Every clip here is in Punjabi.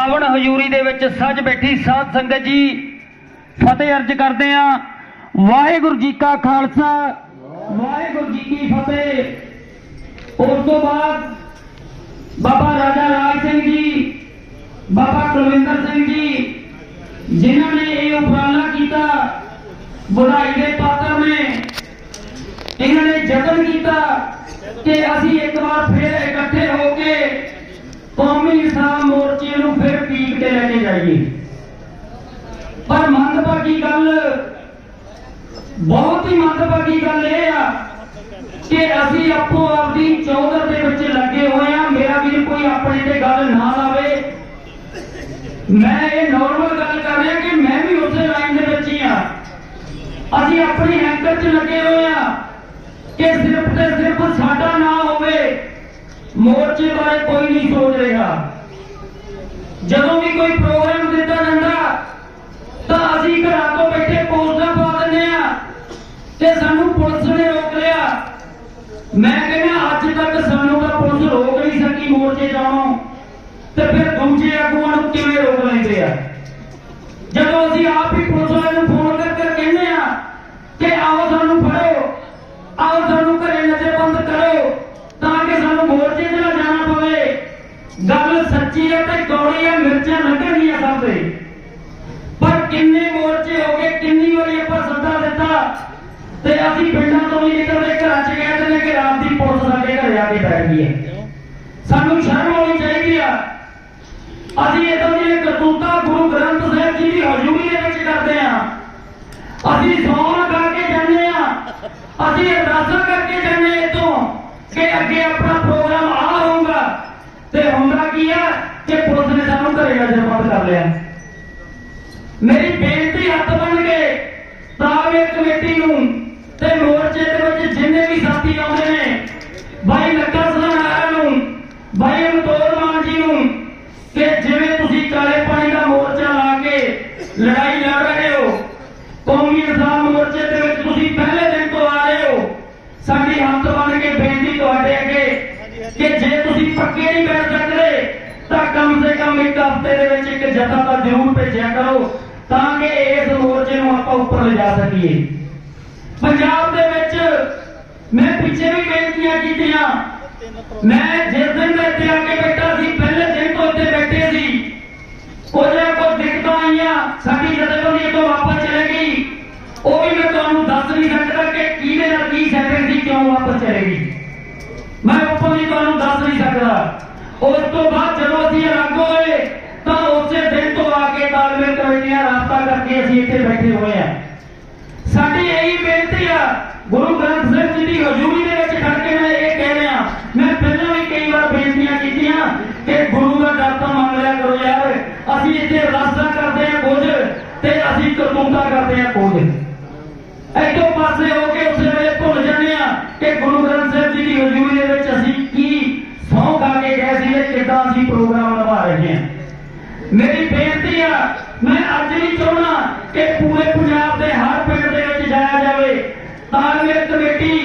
ਪਾਵਨ ਹਜ਼ੂਰੀ ਦੇ ਵਿੱਚ ਸੱਜ ਬੈਠੀ ਸਾਧ ਸੰਗਤ ਜੀ, ਫਤਿਹ ਅਰਜ ਕਰਦੇ ਆ ਵਾਹਿਗੁਰੂ ਜੀ ਕਾ ਖਾਲਸਾ, ਵਾਹਿਗੁਰੂ ਜੀ ਕੀ ਫਤਿਹ। ਉਸ ਤੋਂ ਬਾਅਦ ਬਾਬਾ ਰਾਜਾ ਰਾਜ ਸਿੰਘ ਜੀ, ਬਾਬਾ ਕੁਲਵਿੰਦਰ ਸਿੰਘ ਜੀ, ਜਿਨ੍ਹਾਂ ਨੇ ਇਹ ਉਪਰਾਲਾ ਕੀਤਾ ਬੁਰਾਈ ਦੇ ਪਾਤਰ ਨੇ, ਇਹਨਾਂ ਨੇ ਯਤਨ ਕੀਤਾ ਕਿ ਅਸੀਂ ਇੱਕ ਵਾਰ ਫਿਰ ਇਕੱਠੇ ਹੋ ਕੇ ਕੌਮੀ ਇਨਸਾਨ ਮੋਰਚੇ ਨੂੰ ਫਿਰ ਪੀਕ ਤੇ ਪਰ ਮੰਦਭਾਗੀ ਗੱਲ, ਬਹੁਤ ਹੀ ਮੰਦਭਾਗੀ ਗੱਲ ਇਹ ਆ ਕਿ ਅਸੀਂ ਆਪੋ ਆਪਦੀ ਚੌਧਰ ਦੇ ਵਿੱਚ ਲੱਗੇ ਹੋਏ ਆ ਮੇਰਾ ਵੀਰ ਕੋਈ ਆਪਣੇ ਤੇ ਗੱਲ ਨਾ ਲਾਵੇ। ਮੈਂ ਇਹ ਨਾਰਮਲ ਗੱਲ ਕਰ ਰਿਹਾ ਕਿ ਮੈਂ ਵੀ ਉਸੇ ਲਾਈਨ ਦੇ ਵਿੱਚ ਹੀ ਆ ਅਸੀਂ ਆਪਣੀ ਐਂਕਰ 'ਚ ਲੱਗੇ ਹੋਏ ਆ ਕਿ ਸਿਰਫ ਤੇ ਸਿਰਫ ਸਾਡਾ ਨਾ ਹੋਵੇ, ਮੋਰਚੇ ਬਾਰੇ ਕੋਈ ਨਹੀਂ ਸੋਚ ਰਿਹਾ। ਜਦੋਂ ਵੀ ਕੋਈ ਪ੍ਰੋਗਰਾਮ ਦਿੱਤਾ ਜਾਂਦਾ ਤਾਂ ਅਸੀਂ ਘਰਾਂ ਤੋਂ ਬੈਠੇ ਪੋਸਟਾਂ ਪਾ ਦਿੰਦੇ ਆ ਤੇ ਸਾਨੂੰ ਪੁਲਿਸ ਨੇ ਰੋਕ ਲਿਆ ਮੈਂ ਕਹਿੰਦਾ ਅੱਜ ਤੱਕ ਸਾਨੂੰ ਤਾਂ ਪੁਲਿਸ ਰੋਕ ਨਹੀਂ ਸਕੀ ਮੋਰਚੇ ਜਾਣੋਂ ਤੇ ਫਿਰ ਦੂਜੇ ਆਗੂਆਂ ਨੂੰ ਕਿਵੇਂ ਰੋਕ ਲੈਂਦੇ ਆ ਜਦੋਂ ਅਸੀਂ ਆਪ ਹੀ ਪੁਲਿਸ ਵਾਲਿਆਂ ਨੂੰ ਫੋਨ ਕਰ ਕਹਿੰਦੇ ਆ ਕਿ ਆਓ ਸਾਨੂੰ ਫੜੋ, ਆਓ ਸਾਨੂੰ ਘਰੇ ਨਜ਼ਰਬੰਦ ਕਰੋ, ਤਾਂ ਕਿ ਸਾਨੂੰ ਮੋਰਚੇ 'ਤੇ ਨਾ ਜਾਣਾ ਪਵੇ। ਗੱਲ ਸੱਚੀ ਹੈ ਤੇ ਕੌੜੀ ਹੈ, ਮਿਰਚਾਂ ਲੱਗਣਗੀਆਂ ਸਭ ਦੇ। ਪਰ ਕਿੰਨੇ ਮੋਰਚੇ ਹੋ ਗਏ, ਕਿੰਨੀ ਵਾਰੀ ਆਪਾਂ ਸੱਦਾ ਦਿੱਤਾ ਤੇ ਅਸੀਂ ਪਿੰਡਾਂ ਤੋਂ ਵੀ ਨਿਕਲਦੇ ਘਰਾਂ 'ਚ ਕਹਿੰਦੇ ਨੇ ਕਿ ਰਾਤ ਦੀ ਪੁਲਿਸ ਸਾਡੇ ਘਰੇ ਆ ਕੇ ਬੈਠ ਗਈ ਹੈ। ਸਾਨੂੰ ਸ਼ਰਮ ਆਉਣੀ ਚਾਹੀਦੀ ਆ। ਅਸੀਂ ਇਦਾਂ ਦੀਆਂ ਕਰਤੂਤਾਂ ਗੁਰੂ ਗ੍ਰੰਥ ਸਾਹਿਬ ਜੀ ਦੀ ਹਜ਼ੂਰੀ ਦੇ ਵਿੱਚ ਕਰਦੇ ਆ ਅਸੀਂ ਸੌਣ ਕਰਕੇ ਜਾਂਦੇ ਆ ਅਸੀਂ ਅਰਦਾਸਾਂ ਕਰਕੇ ਜਾਂਦੇ ਇਤੋਂ ਕਿ ਅੱਗੇ ਆਪਣਾ ਪ੍ਰੋਗਰਾਮ ਆ ਹੋਊਗਾ। ਤੇ ਹੁੰਦਾ ਕੀ ਆ ਕਿ ਪੁਲਿਸ ਨੇ ਸਾਨੂੰ ਘਰੇ ਨਜ਼ਰਬੰਦ ਕਰ ਲਿਆ। ਮੇਰੀ ਬੇਨਤੀ ਹੱਥ ਬਣ ਕੇ ਤਾਲਮੇਲ ਕਮੇਟੀ ਨੂੰ ਤੇ ਮੋਰਚੇ ਦੇ ਵਿੱਚ ਜਿੰਨੇ ਵੀ ਸਾਥੀ ਆਉਂਦੇ ਨੇ ਭਾਈ ਲੱਕਾ ਸਲਾਣਾ ਨੂੰ ਭਾਈ ਅਮਤੋਰ ਮਾਨ ਜੀ ਨੂੰ, ਕਿ ਜਿਵੇਂ ਤੁਸੀਂ ਕਾਲੇ ਪਾਣੀ ਦਾ ਮੋਰਚਾ ਲਾ ਕੇ ਲੜਾਈ ਲੜ ਰਹੇ ਹੋ, ਕੌਮੀ ਇਨਸਾਨ ਮੋਰਚੇ ਦੇ ਵਿੱਚ ਤੁਸੀਂ ਪਹਿਲੇ ਦਿਨ ਤੋਂ ਆ ਰਹੇ ਹੋ, ਸਾਡੀ ਹੱਥ ਬਣ ਕੇ ਬੇਨਤੀ ਤੁਹਾਡੇ ਅੱਗੇ ਕਿ ਜੇ ਤੁਸੀਂ ਪੱਕੇ ਨਹੀਂ ਬੈਠ ਸਕਦੇ, ਤਾਂ ਕਮ ਸੇ ਕਮ ਇੱਕ ਹਫ਼ਤੇ ਦੇ ਵਿੱਚ ਇੱਕ ਜਥਾ ਤਾਂ ਜ਼ਰੂਰ ਭੇਜਿਆ ਕਰੋ, ਤਾਂ ਕਿ ਇਸ ਮੋਰਚੇ ਨੂੰ ਆਪਾਂ ਉੱਪਰ ਲਿਜਾ ਸਕੀਏ। ਪੰਜਾਬ ਦੇ ਵਿੱਚ ਮੈਂ ਪਿੱਛੇ ਵੀ ਬੇਨਤੀਆਂ ਕੀਤੀਆਂ। ਮੈਂ ਜਿਸ ਦਿਨ ਮੈਂ ਇੱਥੇ ਆ ਕੇ ਬੈਠਾ ਸੀ, ਪਹਿਲੇ ਦਿਨ ਤੋਂ ਇੱਥੇ ਬੈਠੇ ਸੀ। ਕੁਝ ਨਾ ਦਿੱਕਤਾਂ ਆਈਆਂ, ਸਾਡੀ ਜਥੇਬੰਦੀ ਇੱਥੋਂ ਵਾਪਸ ਚਲੇ ਗਈ, ਉਹ ਵੀ ਮੈਂ ਤੁਹਾਨੂੰ ਦੱਸ ਨਹੀਂ ਸਕਦਾ ਕਿ ਕਿਹਦੇ ਨਾਲ ਕੀ ਸੈਟਿੰਗ ਸੀ, ਕਿਉਂ ਵਾਪਸ ਚਲੇ ਗਈ। ਮੈਂ ਓਪਨਲੀ ਤੁਹਾਨੂੰ ਦੱਸ ਨਹੀਂ ਸਕਦਾ। ਉਸ ਤੋਂ ਬਾਅਦ ਜਦੋਂ ਅਸੀਂ ਅਲੱਗ ਹੋਏ, ਤਾਂ ਉਸੇ ਦਿਨ ਤੋਂ ਆ ਕੇ ਤਾਲਮੇਲ ਕਮੇਟੀਆਂ ਰਾਬਤਾ ਕਰਕੇ ਅਸੀਂ ਇੱਥੇ ਬੈਠੇ ਹੋਏ ਆ ਸਾਡੀ ਇਹੀ ਗੁਰੂ ਗ੍ਰੰਥ ਸਾਹਿਬ ਜੀ ਦੀ ਹਜ਼ੂਰੀ ਦੇ ਵਿੱਚ ਖੜ ਕੇ ਮੈਂ ਇਹ ਕਹਿ ਰਿਹਾ, ਮੈਂ ਪਹਿਲਾਂ ਵੀ ਕਈ ਵਾਰ ਬੇਨਤੀਆਂ ਕੀਤੀਆਂ ਕਿ ਗੁਰੂ ਦਾ ਦਰ ਤਾਂ ਮੰਨ ਲਿਆ ਕਰੋ ਯਾਰ, ਅਸੀਂ ਇੱਥੇ ਅਰਦਾਸਾਂ ਕਰਦੇ ਆ ਕੁਝ ਤੇ ਅਸੀਂ ਕਰਤੂਤਾਂ ਕਰਦੇ ਆ ਕੁਝ ਇੱਕੋ ਪਾਸੇ ਹੋ ਕੇ ਉਸੇ ਵੇਲੇ ਭੁੱਲ ਜਾਂਦੇ ਆ ਕਿ ਗੁਰੂ ਗ੍ਰੰਥ ਸਾਹਿਬ ਜੀ ਦੀ ਹਜ਼ੂਰੀ ਦੇ ਵਿੱਚ ਅਸੀਂ ਕੀ ਸਹੁੰ ਖਾ ਕੇ ਗਏ ਸੀ ਤੇ ਕਿੱਦਾਂ ਅਸੀਂ ਪ੍ਰੋਗਰਾਮ ਨਿਭਾ ਰਹੇ ਹਾਂ। ਮੇਰੀ ਬੇਨਤੀ ਆ ਤਾਲਮੇਲ ਕਮੇਟੀ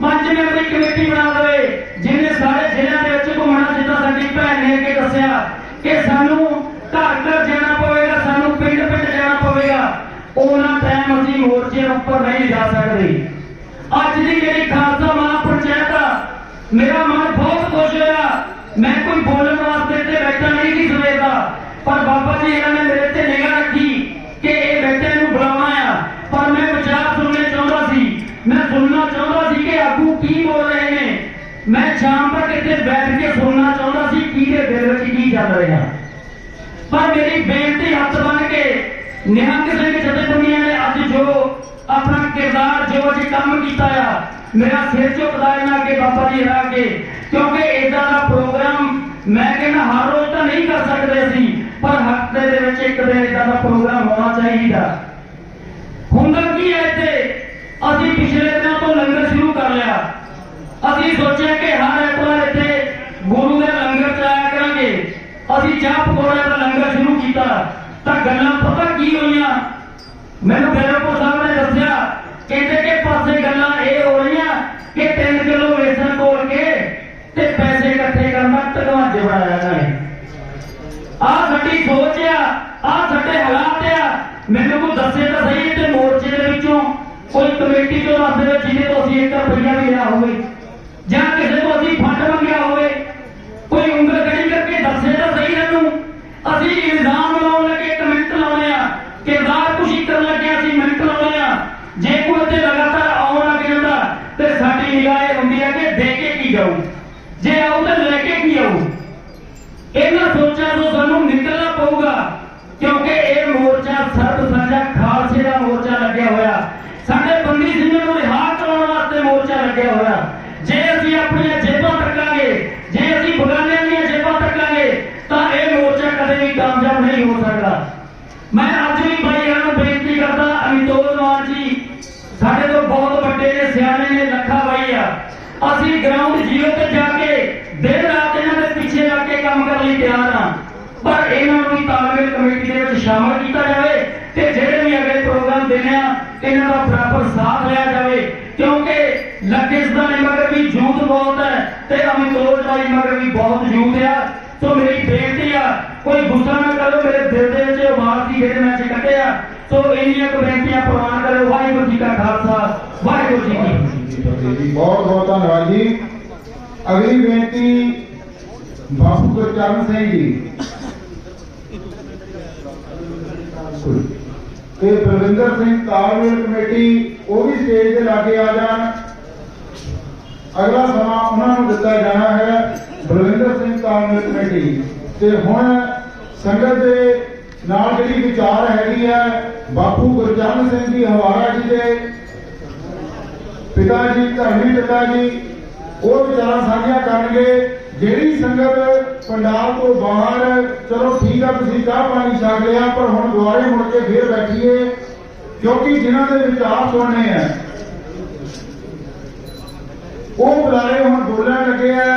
ਪੰਜ ਮੈਂਬਰੀ ਕਮੇਟੀ ਬਣਾ ਲਵੇ, ਜਿਹਨੇ ਸਾਰੇ ਜ਼ਿਲ੍ਹਿਆਂ ਦੇ ਵਿੱਚ ਘੁੰਮਣਾ ਜਿੱਦਾਂ ਸਾਡੀ ਭੈਣ ਨੇ ਅੱਗੇ ਦੱਸਿਆ ਕਿ ਸਾਨੂੰ ਘਰ ਘਰ ਜਾਣਾ ਪਵੇਗਾ, ਸਾਨੂੰ ਪਿੰਡ ਪਿੰਡ ਜਾਣਾ ਪਵੇਗਾ। ਉਹਨਾਂ ਟਾਈਮ ਅਸੀਂ ਮੋਰਚੇ ਉੱਪਰ ਨਹੀਂ ਜਾ ਸਕਦੇ। ਅੱਜ ਦੀ ਜਿਹੜੀ ਖਾਲਸਾ ਮਾਂ ਪੰਚਾਇਤ ਆ, ਮੇਰਾ ਮਨ ਬਹੁਤ ਖੁਸ਼ ਹੋਇਆ। ਮੈਂ ਕੋਈ ਬੋਲਣ ਵਾਸਤੇ ਇੱਥੇ ਬੈਠਾ ਨਹੀਂ ਸੀ ਸਵੇਰ ਦਾ, ਪਰ ਬਾਬਾ ਜੀ ਇਹਨਾਂ ਨੇ ਮੇਰੇ ਸ਼ਾਮ ਤੱਕ ਇੱਥੇ ਬੈਠ ਕੇ ਸੁਣਨਾ ਚਾਹੁੰਦਾ ਸੀ, ਕਿਹਦੇ ਦਿਲ ਵਿੱਚ ਕੀ ਚੱਲ ਰਿਹਾ। ਪਰ ਮੇਰੀ ਬੇਨਤੀ ਹੱਥ ਬੰਨ ਕੇ ਨਿਹੰਗ ਸਿੰਘ ਜਥੇਬੰਦੀਆਂ ਨੇ ਅੱਜ ਜੋ ਆਪਣਾ ਕਿਰਦਾਰ, ਜੋ ਅੱਜ ਕੰਮ ਕੀਤਾ ਆ, ਮੇਰਾ ਸਿਰ ਝੁਕਦਾ ਇਹਨਾਂ ਅੱਗੇ, ਬਾਬਾ ਜੀ ਹਰਾ ਕੇ। ਕਿਉਂਕਿ ਇਦਾਂ ਦਾ ਪ੍ਰੋਗਰਾਮ ਮੈਂ ਕਹਿੰਦਾ ਹਰ ਰੋਜ਼ ਤਾਂ ਨਹੀਂ ਕਰ ਸਕਦੇ ਅਸੀਂ ਪਰ ਹਫ਼ਤੇ ਦੇ ਵਿੱਚ ਇੱਕ ਦਿਨ ਇਦਾਂ ਦਾ ਪ੍ਰੋਗਰਾਮ ਹੋਣਾ ਚਾਹੀਦਾ। ਹੁੰਦਾ ਕੀ ਹੈ ਇੱਥੇ ਅਸੀਂ ਪਿਛਲੇ ਦਿਨਾਂ ਤੋਂ ਲੰਗਰ ਸ਼ੁਰੂ ਕਰ ਲਿਆ ਅਸੀਂ ਸੋਚਿਆ ਕਿ ਹਰ ਐਤਵਾਰ ਇੱਥੇ ਗੁਰੂ ਦੇ ਲੰਗਰ ਚਲਾਇਆ ਕਰਾਂਗੇ। ਅਸੀਂ ਚਾਹ ਪਕੌੜਿਆਂ ਦਾ ਲੰਗਰ ਸ਼ੁਰੂ ਕੀਤਾ। ਤਾਂ ਗੱਲਾਂ ਪਤਾ ਕੀ ਹੋਈਆਂ? ਮੈਨੂੰ ਬੈਰੋਪੁਰ ਸਾਹਿਬ ਨੇ ਦੱਸਿਆ, ਕਹਿੰਦੇ ਕਿ ਪਾਸੇ ਗੱਲਾਂ ਇਹ ਹੋ ਰਹੀਆਂ ਕਿ 3 ਕਿਲੋ ਵੇਸਣ ਤੋਲ ਕੇ ਤੇ ਪੈਸੇ ਇਕੱਠੇ ਕਰਨਾ ਤਗਵਾਜੇ ਬਣਾਇਆ ਇਹਨਾਂ ਨੇ। ਆਹ ਸਾਡੀ ਸੋਚ ਆ ਆ ਸਾਡੇ ਹਾਲਾਤ ਆ। ਮੈਨੂੰ ਕੋਈ ਦੱਸੇ ਤਾਂ ਸਹੀ ਤੇ ਮੋਰਚੇ ਦੇ ਵਿੱਚੋਂ ਕੋਈ ਕਮੇਟੀ ਚੋਂ ਦੱਸ ਦੇਵੇ ਜਿਹਦੇ ਤੋਂ ਅਸੀਂ 1 ਰੁਪਈਆ ਵੀ ਲਿਆ ਹੋਵੇ। ਜਾਂ ਕਿਸੇ ਤੋਂ ਅਸੀਂ ਫੰਡ ਮੰਗਿਆ ਹੋਵੇ, ਕੋਈ ਉਂਗਲ ਖੜੀ ਕਰਕੇ ਦੱਸੇ ਤਾਂ ਸਹੀ ਸਾਨੂੰ। ਅਸੀਂ ਇਲਜ਼ਾਮ ਲਾਉਣ ਲੱਗੇ ਕਮੈਂਟ ਲਾਉਣੇ ਆ ਕਿਰਦਾਰ ਕੁਸ਼ੀ ਕਰਨ ਲੱਗੇ ਅਸੀਂ ਮਿੰਟ ਲਾਉਣੇ ਆ। ਜੇ ਕੋਈ ਤੇ ਲਗਾਤਾਰ ਆਉਣ ਲੱਗ ਜਾਂਦਾ, ਤੇ ਸਾਡੀ ਨਿਗਾਹ ਇਹ ਹੁੰਦੀ ਹੈ ਕਿ ਦੇ ਕੇ ਕੀ ਜਾਊ? ਜੇ ਆਉ ਤਾਂ ਲੈ ਕੇ ਕੀ ਆਊ? ਇਹਨਾਂ ਸੋਚਾਂ ਤੋਂ ਸਾਨੂੰ ਨਿਕਲਣਾ ਪਊਗਾ, ਕਿਉਂਕਿ ਇਹ ਮੋਰਚਾ ਸਰਬ ਸਾਂਝਾ ਖਾਲਸੇ ਦਾ ਮੋਰਚਾ ਲੱਗਿਆ ਹੋਇਆ। ਸਾਡੇ ਬੰਦੀ ਸਿੰਘਾਂ ਨੂੰ ਰਿਹਾ ਕਰਾਉਣ ਵਾਸਤੇ ਮੋਰਚਾ ਲੱਗਿਆ ਹੋਇਆ। ਆਪਣੀਆਂ ਜੇਬਾਂ ਤੱਕਾਂਗੇ ਜੇ ਅਸੀਂ ਬਗਾਨਿਆਂ ਦੀਆਂ ਜੇਬਾਂ ਤੱਕਾਂਗੇ ਤਾਂ ਇਹ ਮੋਰਚਾ ਕਦੇ ਵੀ ਕਾਮਯਾਬ ਨਹੀਂ ਹੋ ਸਕਦਾ। ਮੈਂ ਅੱਜ ਵੀ ਭਾਈਆਂ ਨੂੰ ਬੇਨਤੀ ਕਰਦਾ ਅਮਿਤੋਜ ਮਾਨ ਜੀ, ਸਾਡੇ ਤੋਂ ਬਹੁਤ ਵੱਡੇ ਨੇ, ਸਿਆਣੇ ਨੇ, ਲੱਖਾ ਬਾਈ ਆ। ਅਸੀਂ ਗਰਾਊਂਡ ਜ਼ੀਰੋ ਤੇ ਜਾ ਕੇ ਦਿਨ ਰਾਤ ਇਹਨਾਂ ਦੇ ਪਿੱਛੇ ਲੱਗ ਕੇ ਕੰਮ ਕਰਨ ਲਈ ਤਿਆਰ ਹਾਂ ਪਰ ਇਹਨਾਂ ਨੂੰ ਤਾਲਮੇਲ ਕਮੇਟੀ ਦੇ ਵਿੱਚ ਸ਼ਾਮਲ ਕੀਤਾ ਜਾਵੇ ਤੇ ਜਿਹੜੇ ਵੀ ਅਗਲੇ ਪ੍ਰੋਗਰਾਮ ਦੇਣੇ ਇਹਨਾਂ ਦਾ ਬਰਾਬਰ ਸਾਥ ਲਿਆ ਜਾਵੇ। ਕਿਉਂਕਿ ਲੱਖੇਸਤਾਨ ਮਗਰ ਵੀ ਜੂਤ ਬਹੁਤ ਹੈ ਤੇ ਅਮਿਤੋਜ ਬਾਈ ਮਗਰ ਵੀ ਬਹੁਤ ਜੂਤ ਆ। ਸੋ ਮੇਰੀ ਬੇਨਤੀ ਆ, ਕੋਈ ਗੁੱਸਾ ਨਾ ਕਰੋ, ਮੇਰੇ ਦਿਲ ਦੇ ਵਿੱਚ ਆਵਾਜ਼ ਦੀ ਜਿਹੜੇ ਮੈਂ ਚ ਸੋ ਇੰਨੀਆਂ ਬੇਨਤੀਆਂ ਪ੍ਰਵਾਨ ਕਰੋ ਵਾਹਿਗੁਰੂ ਜੀ ਕਾ ਖਾਲਸਾ, ਵਾਹਿਗੁਰੂ ਜੀ ਕੀ ਫਤਿਹ। ਬਹੁਤ ਬਹੁਤ ਧੰਨਵਾਦ ਜੀ। ਅਗਲੀ ਬੇਨਤੀ ਬਾਪੂ ਗੁਰਚਰਨ ਸਿੰਘ ਜੀ। ਤੇ ਬਲਵਿੰਦਰ ਸਿੰਘ ਤਾਲਮੇਲ ਕਮੇਟੀ, ਉਹ ਵੀ ਸਟੇਜ ਤੇ ਲਾਗੇ ਆ ਜਾਣ। ਅਗਲਾ ਸਮਾਂ ਉਹਨਾਂ ਨੂੰ ਦਿੱਤਾ ਜਾਣਾ ਹੈ, ਬਲਵਿੰਦਰ ਸਿੰਘ ਤਾਲਮੇਲ ਕਮੇਟੀ। ਤੇ ਹੁਣ ਸੰਗਤ ਦੇ ਨਾਲ ਜਿਹੜੀ ਵਿਚਾਰ ਹੈਗੀ ਹੈ, ਬਾਪੂ ਗੁਰਚਰਨ ਸਿੰਘ ਜੀ ਹਵਾਰਾ ਜੀ ਦੇ, ਪਿਤਾ ਜੀ, ਧਰਮੀ ਪਿਤਾ ਜੀ, ਉਹ ਵਿਚਾਰਾਂ ਸਾਂਝੀਆਂ ਕਰਨਗੇ। ਜਿਹੜੀ ਸੰਗਤ ਪੰਡਾਲ ਤੋਂ ਬਾਹਰ, ਚਲੋ ਠੀਕ ਆ, ਤੁਸੀਂ ਚਾਹ ਪਾਣੀ ਛਕ ਲਿਆ, ਪਰ ਹੁਣ ਦੁਆਰੇ ਮੁੜ ਕੇ ਫੇਰ ਬੈਠੀਏ, ਕਿਉਂਕਿ ਜਿਨ੍ਹਾਂ ਦੇ ਵਿਚਾਰ ਸੁਣਨੇ ਆ, ਉਹ ਬੁਲਾਰੇ ਹੁਣ ਬੋਲਣ ਲੱਗੇ ਆ